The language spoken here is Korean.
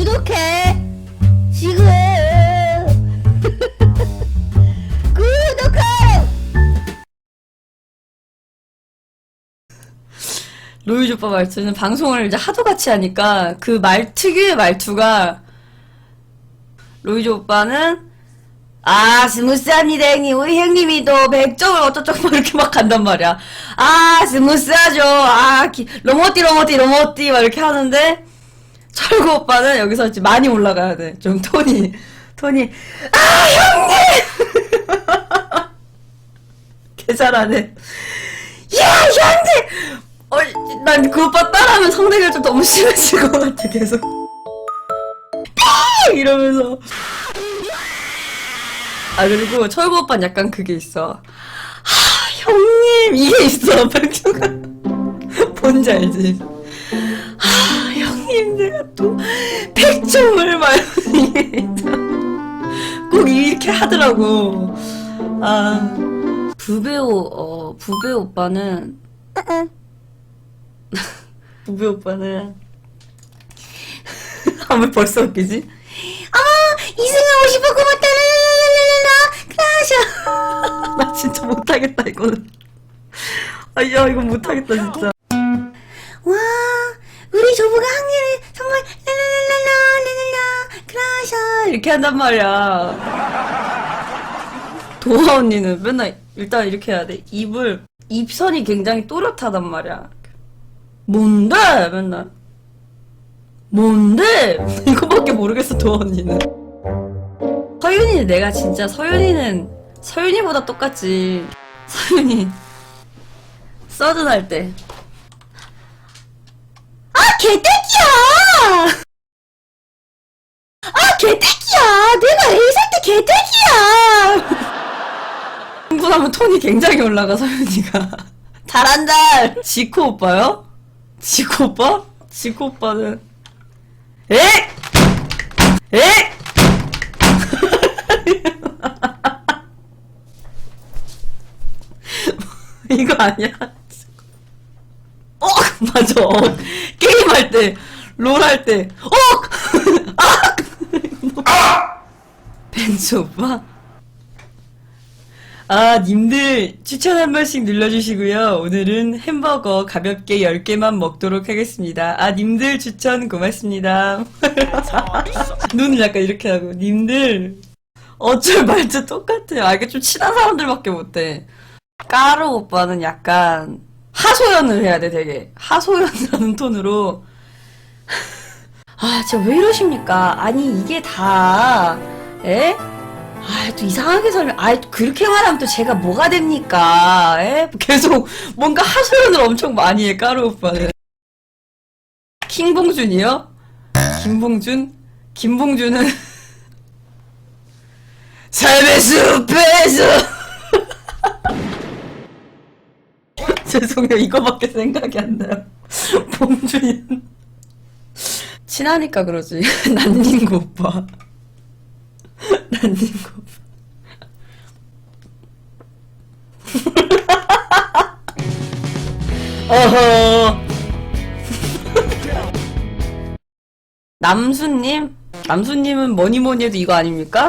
구독해. 지금. 구독해. 로이즈 오빠 말투는 방송을 이제 하도 같이 하니까 그말 특유의 말투가 로이즈 오빠는 아 스무스합니다 형님 우리 형님이 또 100점을 어쩌저쩌고 막 이렇게 막 간단 말이야. 아 스무스하죠. 아 기, 로모띠 로모띠 로모띠 막 이렇게 하는데 철구 오빠는 여기서 이제 많이 올라가야 돼 좀 톤이 톤이 아 형님 개 잘하네 야 형님 어, 난그 오빠 따라하면 성대가 좀 너무 심해질 것 같아, 계속. 아! 이러면서. 아, 그리고 철구 오빠는 약간 그게 있어. 아, 형님! 이게 있어, 백주가. 뭔지 알지? 아, 형님, 내가 또, 백종을 막, 이게 있어. 꼭 이렇게 하더라고. 아, 부배우, 어, 부배우 오빠는, 부배 오빠는 하면 벌써 웃기지? 아 이승하고 싶었고 맞다 라라라라라 크라샤 나 진짜 못하겠다 이거는 아야 이거 못하겠다 진짜 이렇게 한단 말이야 도화 언니는 맨날 일단 이렇게 해야 돼 입을 입선이 굉장히 또렷하단 말이야 뭔데? 맨날. 뭔데? 이거밖에 모르겠어, 도아 언니는. 서윤이, 내가 진짜 서윤이는, 서윤이보다 똑같지. 서윤이, 서든 할 때. 아, 개떼기야! 아, 개떼기야! 내가 A 살때 흥분하면 톤이 굉장히 올라가, 서윤이가. 잘한다! 지코 오빠요? 지코 오빠? 지코 오빠는 에? 에? 이거 아니야? 어 맞아 어. 게임할 때 롤 할 때 어! 아! 벤츠 오빠? 아, 님들 추천 한 번씩 눌러주시고요. 오늘은 햄버거 가볍게 10개만 먹도록 하겠습니다. 아, 님들 추천 고맙습니다. 눈을 약간 이렇게 하고, 님들 어쩔 말투 똑같아요. 아, 이게 좀 친한 사람들밖에 못해. 까르 오빠는 약간 하소연을 해야 돼, 되게. 하소연이라는 톤으로. 아, 진짜 왜 이러십니까? 아니, 이게 다, 에? 아, 또 이상하게 설명, 아, 그렇게 말하면 또 제가 뭐가 됩니까? 에? 계속 뭔가 하소연을 엄청 많이 해, 까루 오빠는. 킹봉준이요? 김봉준? 김봉준은 삶의 숲에서 죄송해요, 이거밖에 생각이 안 나요. 봉준이는 친하니까 그러지. 난닝구 오빠. 난닝구 오빠. 어허. 남수님? 남수님은 뭐니 뭐니 해도 이거 아닙니까?